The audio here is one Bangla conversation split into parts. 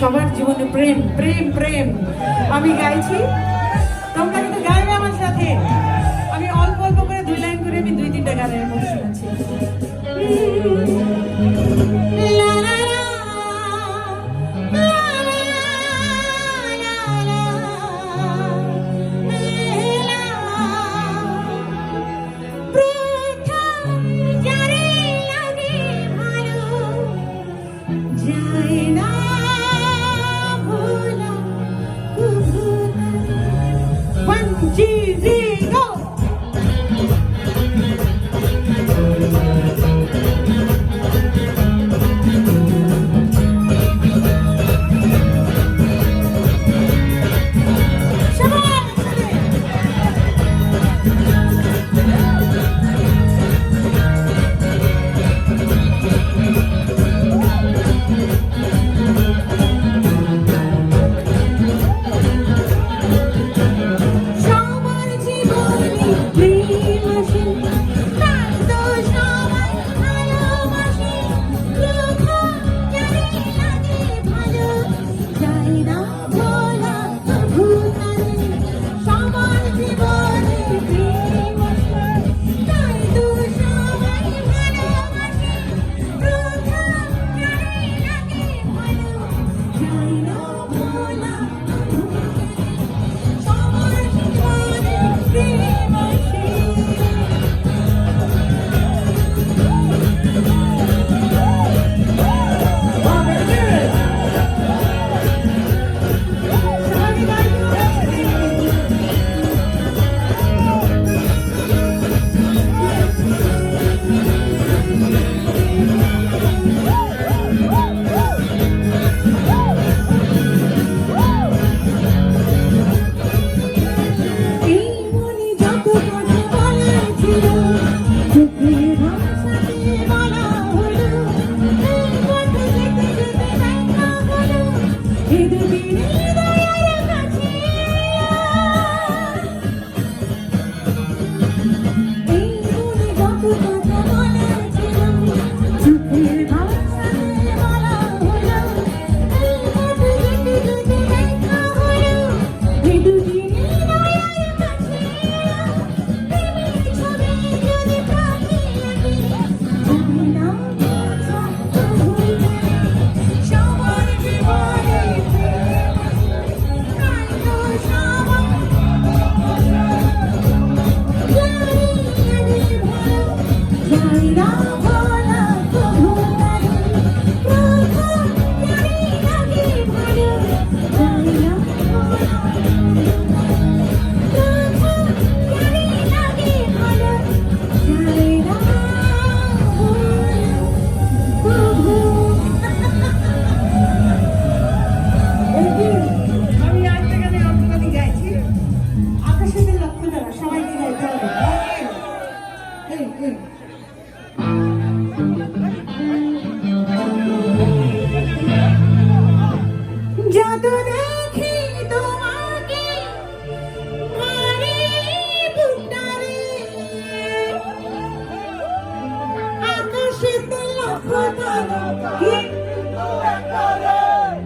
সবার জীবনে প্রেম প্রেম প্রেম। আমি গাইছি। তোমরা কিন্তু গাইবে আমার সাথে। আমি অল্প অল্প করে দুই লাইন করে আমি দুই তিনটা গানের মধ্যে শুনেছি।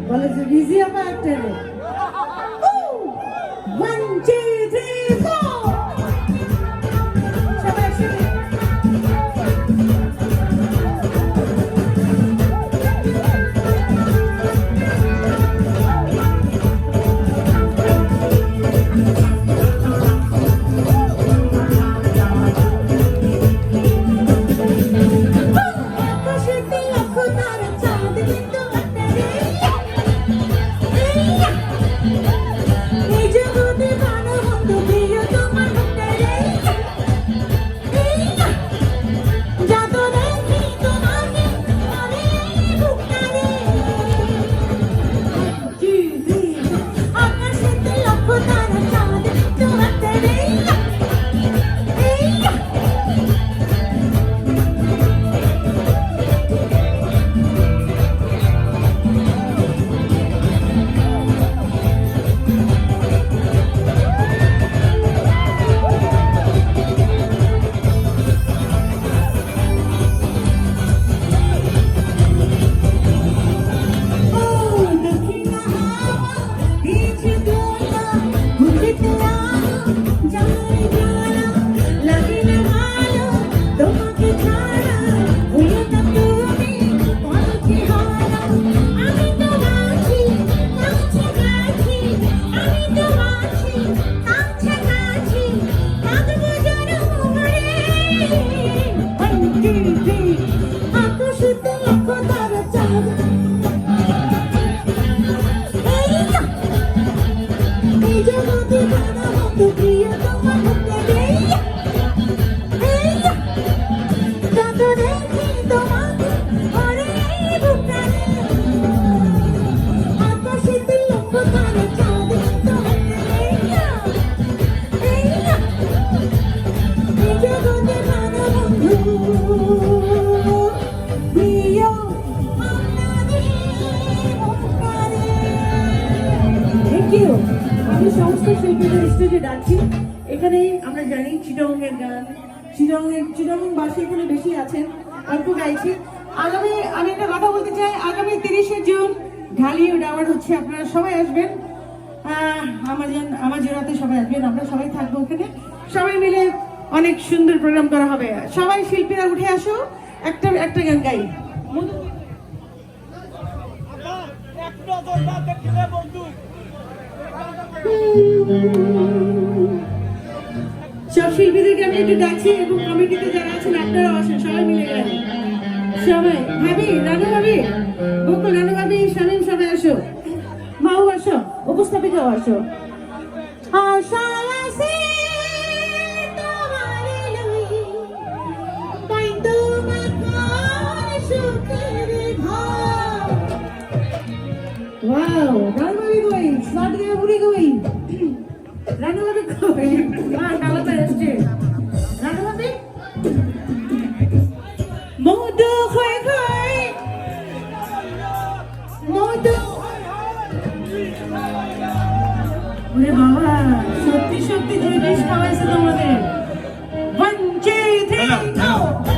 Well, it's a museum. One, two. Yo no te know no te quiero, no te quiero, no te স্টেজে ডাকছি এখানেই আমরা জানি চিটংয়ের গান। চিটংয়ের চিটং বাসী এখানে বেশি আছেন, অল্প গাইছি। আগামী আমি একটা কথা বলতে চাই, আগামী তিরিশে জুন ঢালি ডাওয়ার হচ্ছে, আপনারা সবাই আসবেন। আমার আমার জেলাতে সবাই আসবেন, আমরা সবাই থাকব ওখানে। সবাই মিলে অনেক সুন্দর প্রোগ্রাম করা হবে। সবাই শিল্পীরা উঠে আসো, একটা একটা গান গাই। বন্ধু সব শিল্পীদেরকে আমি একটু ডাকছি এবং কমিটিতে যারা আছেন আপনারাও আসেন সবাই মিলে গেলেন। সবাই ভাবি রানু ভাবি বকুল রানু ভাবি শামীম সবাই আসো। মাও আসো উপস্থাপিকাও আসো। আশায় আছি। Wow, কই? রানু ভাবি কই? মা ডালাতে এসছে রানু ভাবি মধু খয় খয়। মধু। ওরে বাবা সত্যি সত্যি দুই বিষ খাওয়াইছে তোমাদের। Three go